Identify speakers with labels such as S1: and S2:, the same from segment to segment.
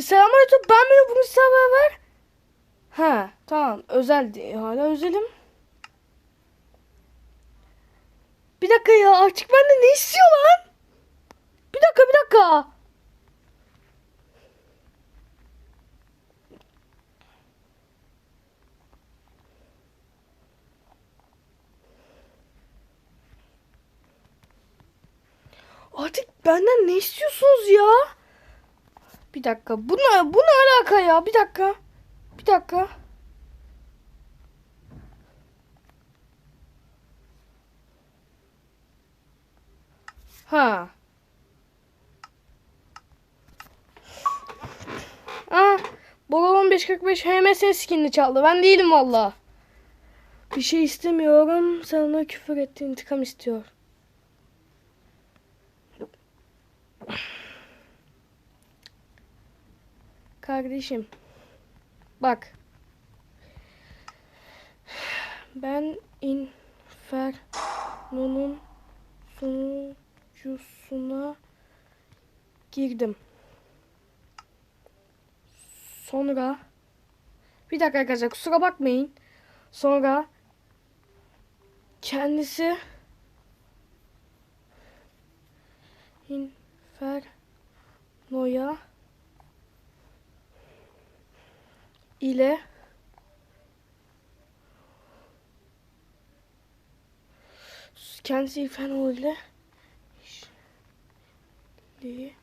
S1: Selamünaleyküm. Ben böyle bunu size. Ha tamam özel hala özelim. Bir dakika ya artık benden ne istiyor lan? Bir dakika bir dakika. Artık benden ne istiyorsunuz ya? Bir dakika. Bu ne, bu ne alaka ya? Bir dakika. Bir dakika. Ha. Aa, Bora 1545 HMS skinini çaldı. Ben değilim valla. Bir şey istemiyorum. Sen ona küfür etti. intikam istiyor. Kardeşim. Bak. Ben Inferno'nun sunucusuna girdim. Sonra bir dakika arkadaşlar kusura bakmayın. Sonra kendisi Inferno'ya ile kendisi Inferno ile işliği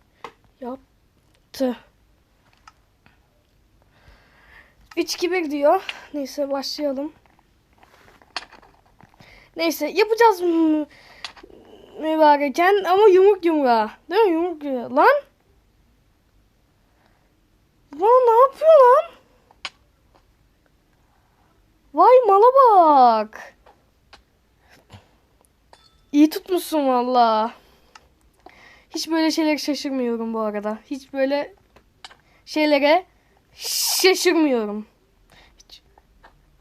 S1: yaptı. 3 2 1 diyor. Neyse başlayalım. Neyse yapacağız mı mübareken ama yumruk yumruğa. Değil mi yumruk yumruğa. Lan. Lan ne yapıyor lan? Vay mala bak. İyi tutmuşsun valla. Hiç böyle şeylere şaşırmıyorum bu arada. Hiç böyle şeylere şaşırmıyorum. Hiç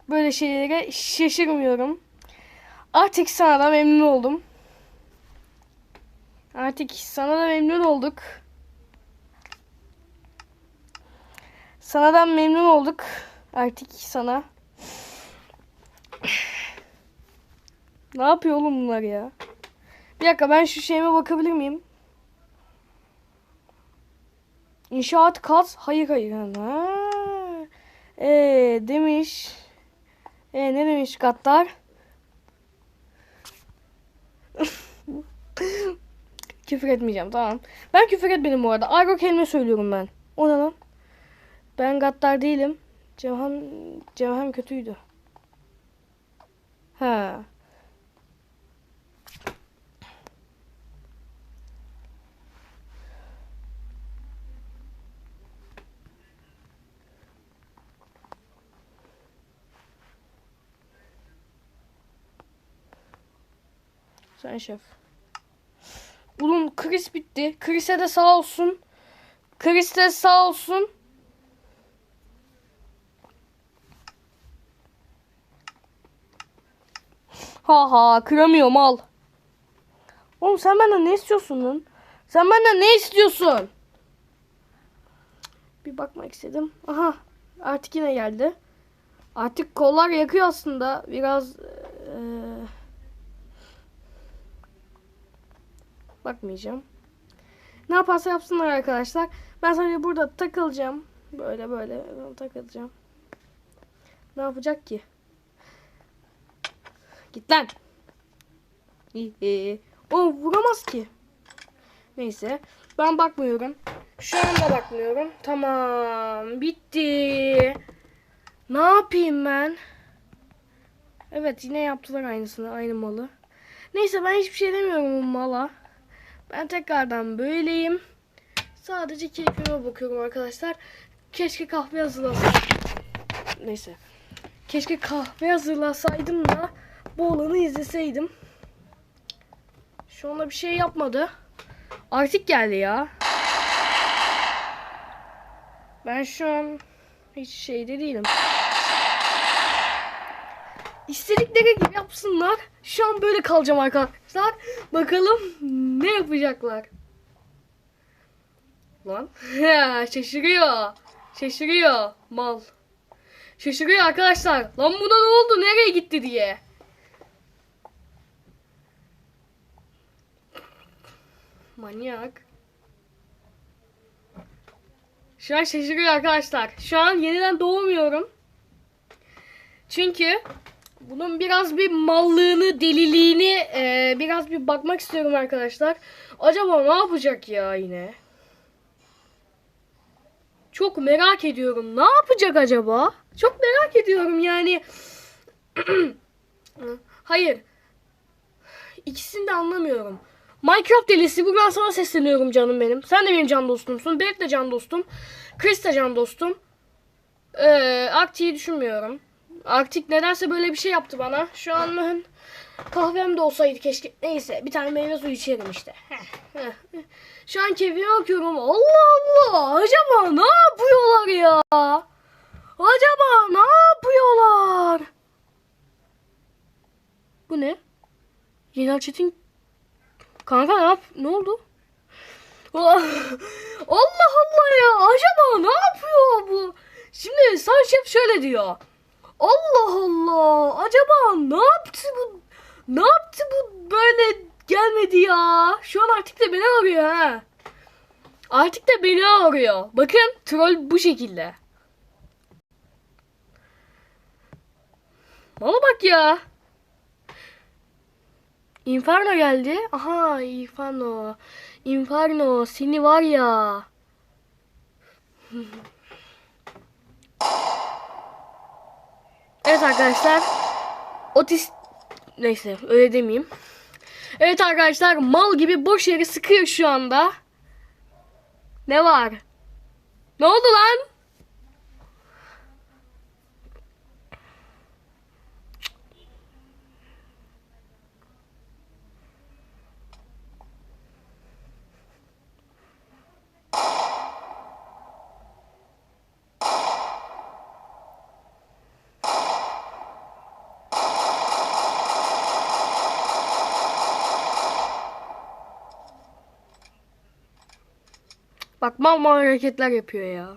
S1: böyle şeylere şaşırmıyorum. Artık sana da memnun oldum. Artık sana da memnun olduk. Sana da memnun olduk. Artık sana. Ne yapıyor oğlum bunlar ya? Bir dakika ben şu şeyime bakabilir miyim? İnşaat kat. Hayır hayır. Ha. Ee, demiş. Ee, ne demiş katlar? küfür etmeyeceğim tamam. Ben küfür etmedim bu arada. Argo kelime söylüyorum ben. O ne lan? Ben gaddar değilim. Cevhem, Cevhem kötüydü. Ha. Sen şef. Oğlum Chris bitti. Chris'e de sağ olsun. Chris de sağ olsun. Ha ha kıramıyorum al. Oğlum sen benden ne istiyorsun lan? Sen benden ne istiyorsun? Bir bakmak istedim. Aha artık yine geldi. Artık kollar yakıyor aslında. Biraz eee bakmayacağım. Ne yaparsa yapsınlar arkadaşlar. Ben sadece burada takılacağım. Böyle böyle takılacağım. Ne yapacak ki? Git lan. O vuramaz ki. Neyse. Ben bakmıyorum. Şu anda bakmıyorum. Tamam. Bitti. Ne yapayım ben? Evet yine yaptılar aynısını. Aynı malı. Neyse ben hiçbir şey demiyorum bu mala. Ben tekrardan böyleyim. Sadece keyfime bakıyorum arkadaşlar. Keşke kahve hazırlasaydım. Neyse. Keşke kahve hazırlasaydım da bu olanı izleseydim. Şu anda bir şey yapmadı. Artık geldi ya. Ben şu an hiç şeyde değilim. İstedikleri gibi yapsınlar. Şu an böyle kalacağım arkadaşlar. Bakalım ne yapacaklar. Lan. Şaşırıyor. Şaşırıyor. Mal. Şaşırıyor arkadaşlar. Lan buna ne oldu? Nereye gitti diye. Manyak. Şu an şaşırıyor arkadaşlar. Şu an yeniden doğmuyorum. Çünkü bunun biraz bir mallığını, deliliğini e, biraz bir bakmak istiyorum arkadaşlar. Acaba ne yapacak ya yine? Çok merak ediyorum. Ne yapacak acaba? Çok merak ediyorum yani. Hayır. İkisini de anlamıyorum. Minecraft delisi buradan sana sesleniyorum canım benim. Sen de benim can dostumsun. Berk de can dostum. Chris de can dostum. Ee, Arktik'i düşünmüyorum. Arktik nedense böyle bir şey yaptı bana. Şu an ben kahvem de olsaydı keşke. Neyse bir tane meyve suyu içerim işte. Şu an keyfime bakıyorum. Allah Allah. Acaba ne yapıyorlar ya? Acaba ne yapıyorlar? Bu ne? Yenal Çetin Kanka ne yap? Ne oldu? Allah Allah ya. Acaba ne yapıyor bu? Şimdi Sunchef şöyle diyor. Allah Allah. Acaba ne yaptı bu? Ne yaptı bu böyle gelmedi ya? Şu an artık da beni arıyor ha. Artık da beni arıyor. Bakın troll bu şekilde. Mala bak ya. Inferno geldi. Aha Inferno. Inferno seni var ya. Evet arkadaşlar. Otis neyse öyle demeyeyim. Evet arkadaşlar mal gibi boş yeri sıkıyor şu anda. Ne var? Ne oldu lan? Bak mal mal hareketler yapıyor ya.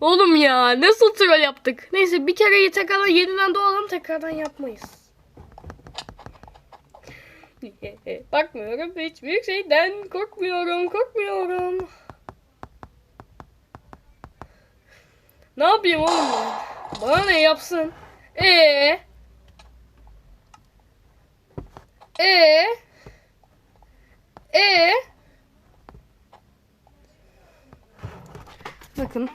S1: Oğlum ya nasıl troll yaptık? Neyse bir kere tekrardan yeniden doğalım tekrardan yapmayız. Bakmıyorum hiçbir şeyden korkmuyorum korkmuyorum. Ne yapayım oğlum ben? Bana ne yapsın? Ee? Ee? Ee? Bakın.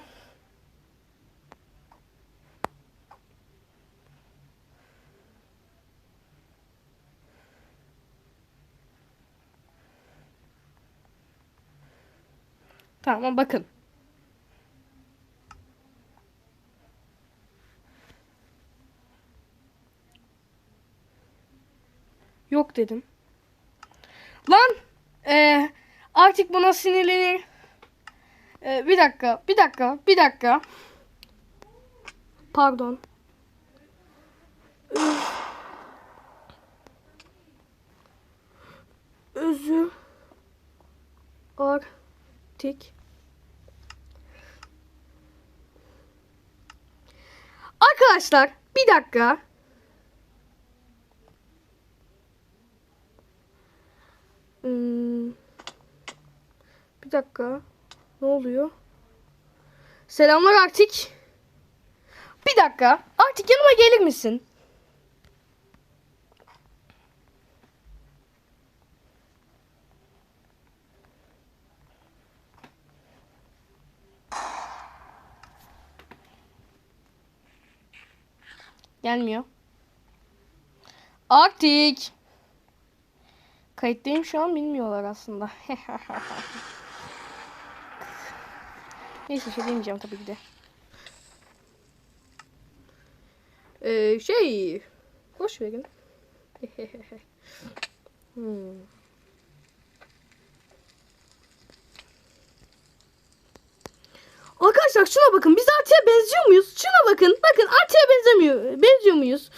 S1: Tamam bakın. Yok dedim. Lan! Ee, artık buna sinirlenir. Ee, bir dakika, bir dakika, bir dakika. Pardon. Özür. Artık. Arkadaşlar, bir dakika. Hmm. Bir dakika. Ne oluyor? Selamlar Artik. Bir dakika. Artik yanıma gelir misin? Gelmiyor. Artik. Kayıttayım şu an bilmiyorlar aslında. Neyse şey demeyeceğim tabii ki de. Ee, şey... Boş verin. hmm. Arkadaşlar şuna bakın. Biz Artı'ya benziyor muyuz? Şuna bakın. Bakın Artı'ya benzemiyor. Benziyor muyuz?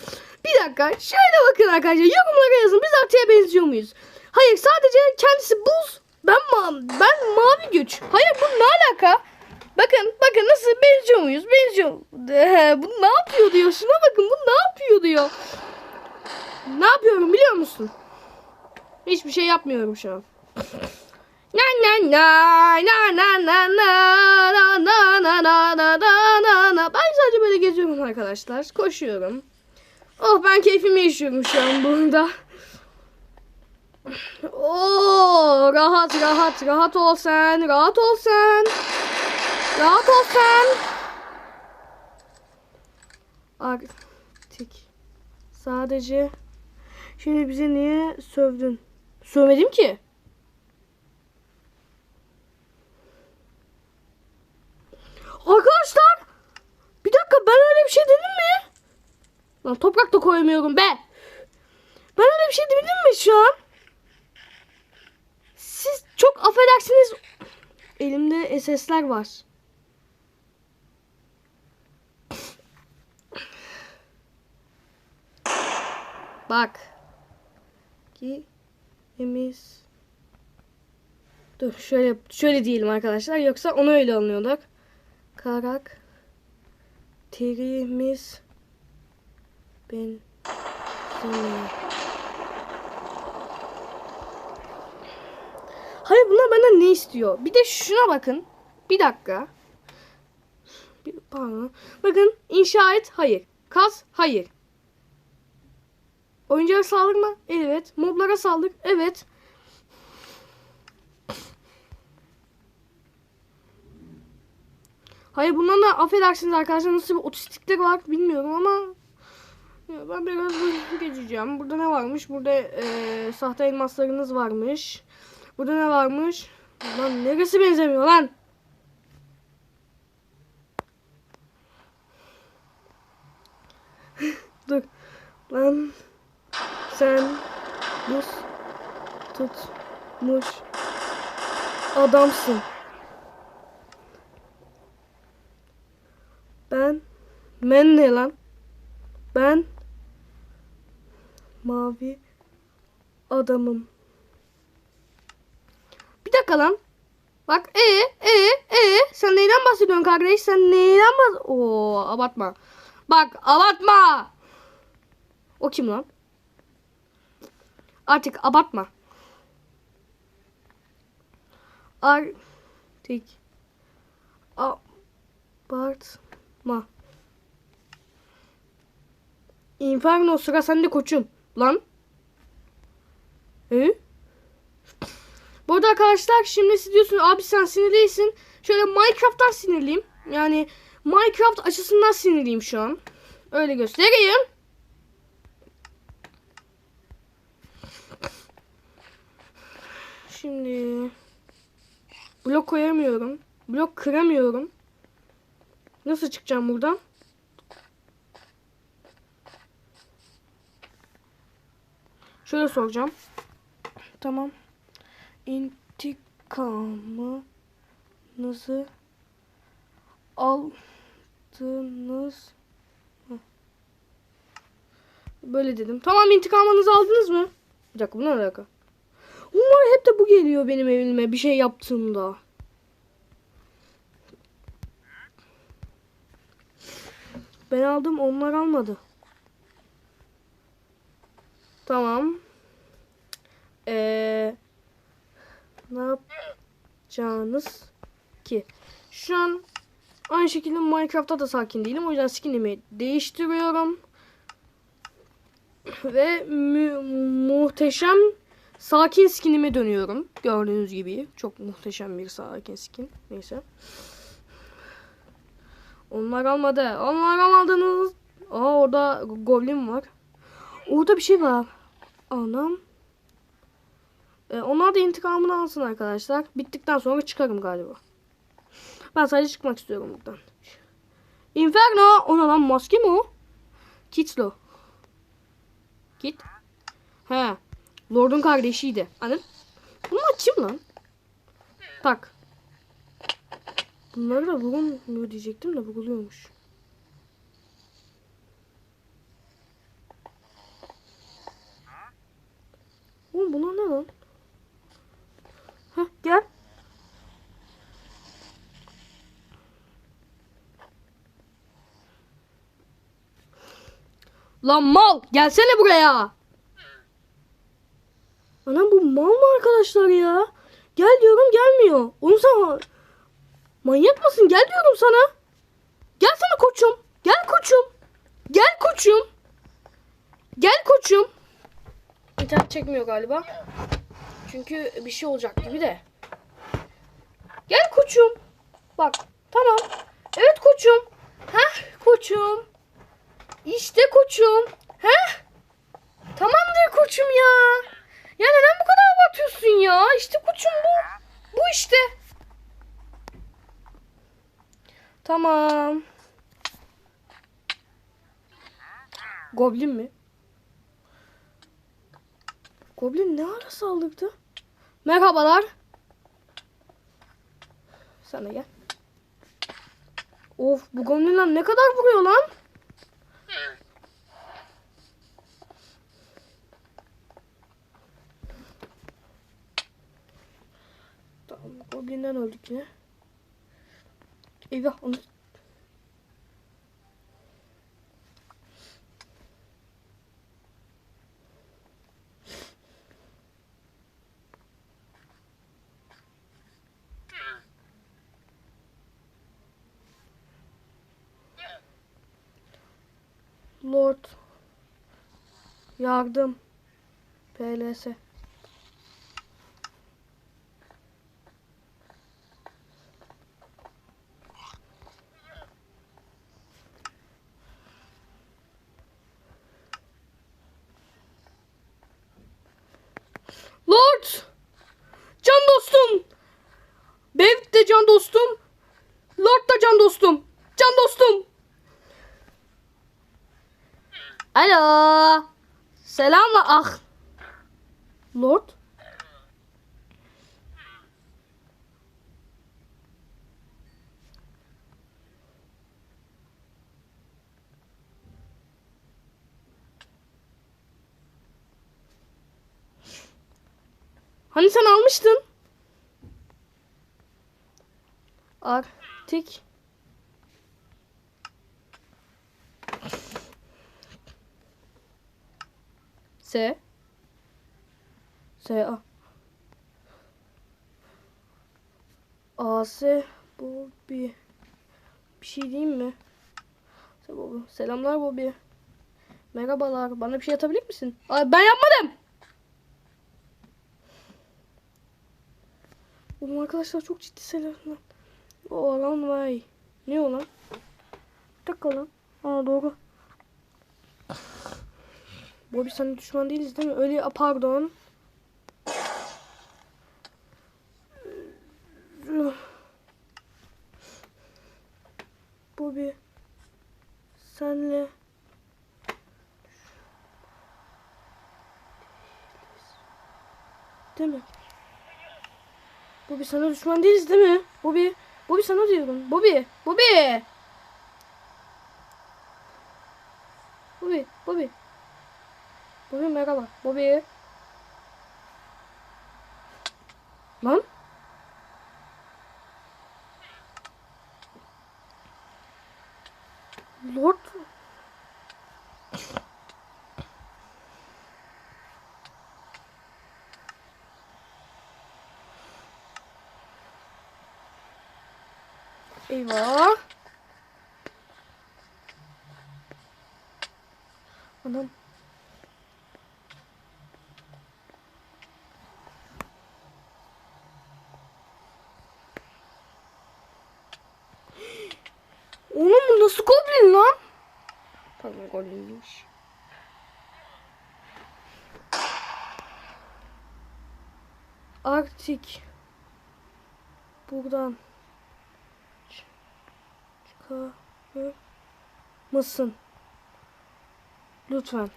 S1: Bir dakika. Şöyle bakın arkadaşlar. Yorumlara yazın. Biz Artı'ya benziyor muyuz? Hayır sadece kendisi buz. Ben ma ben mavi güç. Hayır bu ne alaka? Bakın bakın nasıl benziyor muyuz? Benziyor. Ee, bu ne yapıyor diyor. Şuna bakın bu ne yapıyor diyor. Ne yapıyorum biliyor musun? Hiçbir şey yapmıyorum şu an. Na na na na na na na na na na na na na na na Ben sadece böyle geziyorum arkadaşlar. Koşuyorum. Oh ben keyfimi yaşıyorum şu an burada. Oo rahat rahat rahat ol sen. Rahat ol sen. Rahat ol sen. Artık sadece şimdi bize niye sövdün? Sövmedim ki. Arkadaşlar bir dakika ben öyle bir şey dedim mi? Lan toprak da koyamıyorum be. Ben öyle bir şey dedim mi şu an? Siz çok affedersiniz. Elimde SS'ler var. Bak. Ki emiz. Dur şöyle şöyle diyelim arkadaşlar yoksa onu öyle anlıyorduk. Karak terimiz ben. Hayır bunlar benden ne istiyor? Bir de şuna bakın. Bir dakika. Bir, pardon. Bakın inşa et hayır. Kaz hayır. Oyuncağa saldırma evet. Moblara saldır evet. Hayır bundan da affedersiniz arkadaşlar nasıl bir otistikleri var bilmiyorum ama ya ben biraz geçeceğim. Burada ne varmış? Burada e, sahte elmaslarınız varmış. Burada ne varmış? Lan neresi benzemiyor lan? Dur. Lan sen buz tutmuş adamsın. Ben ben ne lan? Ben mavi adamım. Bir dakika lan. Bak e e e sen neyden bahsediyorsun kardeş? Sen neyden bahs... Oo abartma. Bak abartma. O kim lan? Artık abartma. Artık abartma. Inferno sıra sende koçum. Lan. Hı? Bu arada arkadaşlar şimdi siz diyorsunuz abi sen sinirliysin. Şöyle Minecraft'tan sinirliyim. Yani Minecraft açısından sinirliyim şu an. Öyle göstereyim. Şimdi blok koyamıyorum. Blok kıramıyorum. Nasıl çıkacağım buradan? Şöyle soracağım. Tamam. İntikamınızı aldınız mı? Böyle dedim. Tamam intikamınızı aldınız mı? Bir dakika bu ne alaka? Umar hep de bu geliyor benim evime bir şey yaptığımda. Ben aldım onlar almadı. Tamam. Ee, ne yapacağınız ki? Şu an aynı şekilde Minecraft'ta da sakin değilim. O yüzden skinimi değiştiriyorum. Ve mü muhteşem sakin skinime dönüyorum. Gördüğünüz gibi. Çok muhteşem bir sakin skin. Neyse. Onlar almadı. Onlar almadınız. Aa orada goblin var. Orada bir şey var. Anam. Ee, onlar da intikamını alsın arkadaşlar. Bittikten sonra çıkarım galiba. Ben sadece çıkmak istiyorum buradan. Inferno. Ona lan maske mi o? Kitslo. Kit. He. Lord'un kardeşiydi. Anam. Bunu açayım lan. Tak. Bunları da bulunmuyor diyecektim de buluyormuş. Oğlum bunlar ne lan? Heh gel. Lan mal gelsene buraya. Anam bu mal mı arkadaşlar ya? Gel diyorum gelmiyor. Onu sen manyak mısın? Gel diyorum sana. Gel sana koçum. Gel koçum. Gel koçum. Gel koçum. İnternet çekmiyor galiba. Çünkü bir şey olacak gibi de. Gel koçum. Bak tamam. Evet koçum. Heh koçum. İşte koçum. Heh. Tamamdır koçum ya. Ya neden bu kadar abartıyorsun ya? İşte koçum bu. Bu işte. Tamam. Goblin mi? Goblin ne ara saldırdı? Merhabalar. Sana gel. Of bu goblinler ne kadar vuruyor lan? Goblinden öldük yine. Eyvah onu Lord Yardım PLS Lord Can dostum Bev de can dostum Lord da can dostum Can dostum Alo. Selamla ah. Lord. Hani sen almıştın? Artik. S S A A S bu bir şey diyeyim mi? Se- Bobby. Selamlar Bobby. Merhabalar. Bana bir şey atabilir misin? Ay, ben yapmadım. Oğlum arkadaşlar çok ciddi selamlar. O lan vay. Ne o lan? Bir dakika lan. Aa doğru. Bobby sana düşman değiliz değil mi? Öyle pardon. Bobby senle değil mi? Bobby sana düşman değiliz değil mi? Bobby, Bobby sana diyorum. Bobby, Bobby. Bobby, Bobby. Bobby merhaba. Bobby. Lan? Lord. Eyvah. Anam. Oğlum bu nasıl goblin lan? Pardon goblinmiş. Arktik. Buradan ç- çıkarır mısın? Lütfen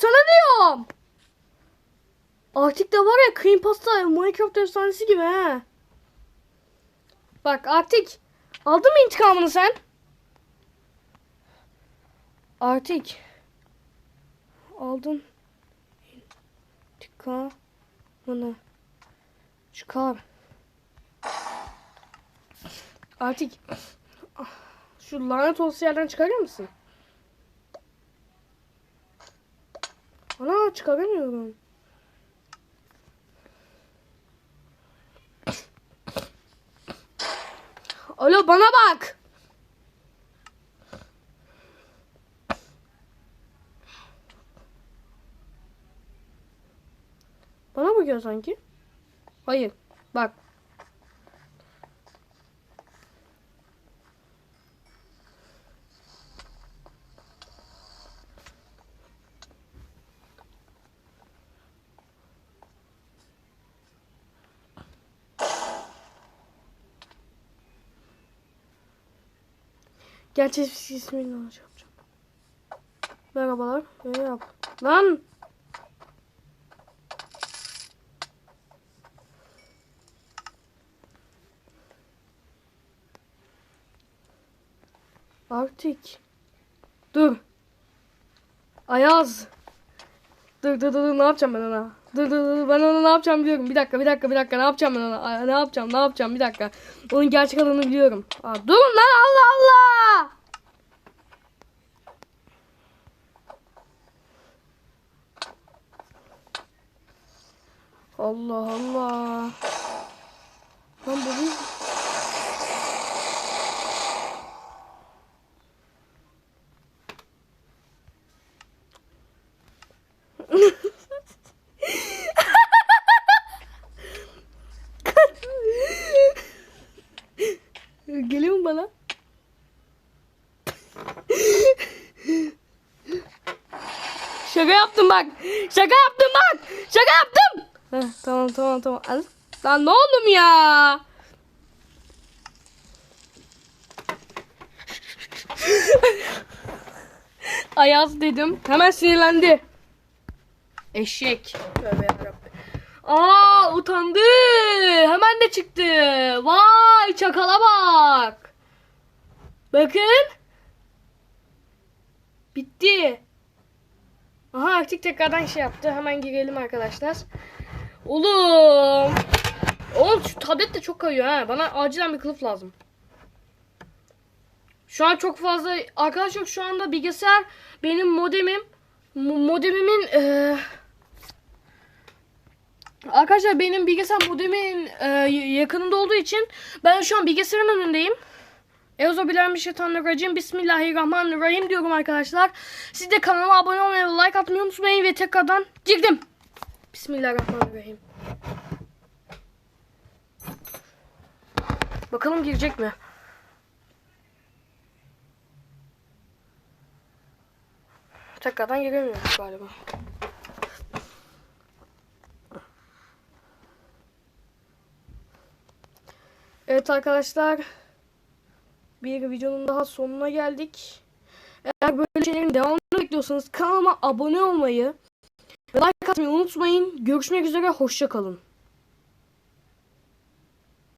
S1: sana diyorum. Artık da var ya cream pasta Minecraft efsanesi gibi he. Bak artık aldın mı intikamını sen? Artık aldın intikamını çıkar. Artık şu lanet olası yerden çıkarır mısın? Ana çıkaramıyorum. Alo bana bak. Bana bakıyor sanki. Hayır. Bak. Gerçi ismini yanlış yapacağım. Merhabalar. Öyle yap. Lan! Artık. Dur. Ayaz. Dur dur dur dur, ne yapacağım ben ona? Dur dur dur ben ona ne yapacağım biliyorum. Bir dakika bir dakika bir dakika ne yapacağım ben ona? Ne yapacağım ne yapacağım bir dakika. Onun gerçek adını biliyorum. Aa, durun lan Allah Allah. Allah Allah. Lan bu bir... Geliyor mu bana? Şaka yaptım bak. Şaka yaptım bak. Şaka yaptım. Heh, tamam tamam tamam. Al. Lan ne oğlum ya? Ayaz dedim. Hemen sinirlendi. Eşek. Tövbe yarabbim. Aa utandı. Hemen de çıktı. Vay çakala bak. Bakın. Bitti. Aha artık tekrardan şey yaptı. Hemen girelim arkadaşlar. Oğlum. Oğlum şu tablet de çok kayıyor ha. Bana acilen bir kılıf lazım. Şu an çok fazla arkadaşlar şu anda bilgisayar benim modemim mo- modemimin eee Arkadaşlar benim bilgisayar modemin eee, yakınında olduğu için ben şu an bilgisayarın önündeyim. Euzubillahineşşeytanirracim. Bismillahirrahmanirrahim diyorum arkadaşlar. Siz de kanalıma abone olmayı like atmayı unutmayın ve tekrardan girdim. Bismillahirrahmanirrahim. Bakalım girecek mi? Tekrardan giremiyoruz galiba. Evet arkadaşlar. Bir videonun daha sonuna geldik. Eğer böyle şeylerin devamını bekliyorsanız kanalıma abone olmayı ve like atmayı unutmayın. Görüşmek üzere. Hoşça kalın.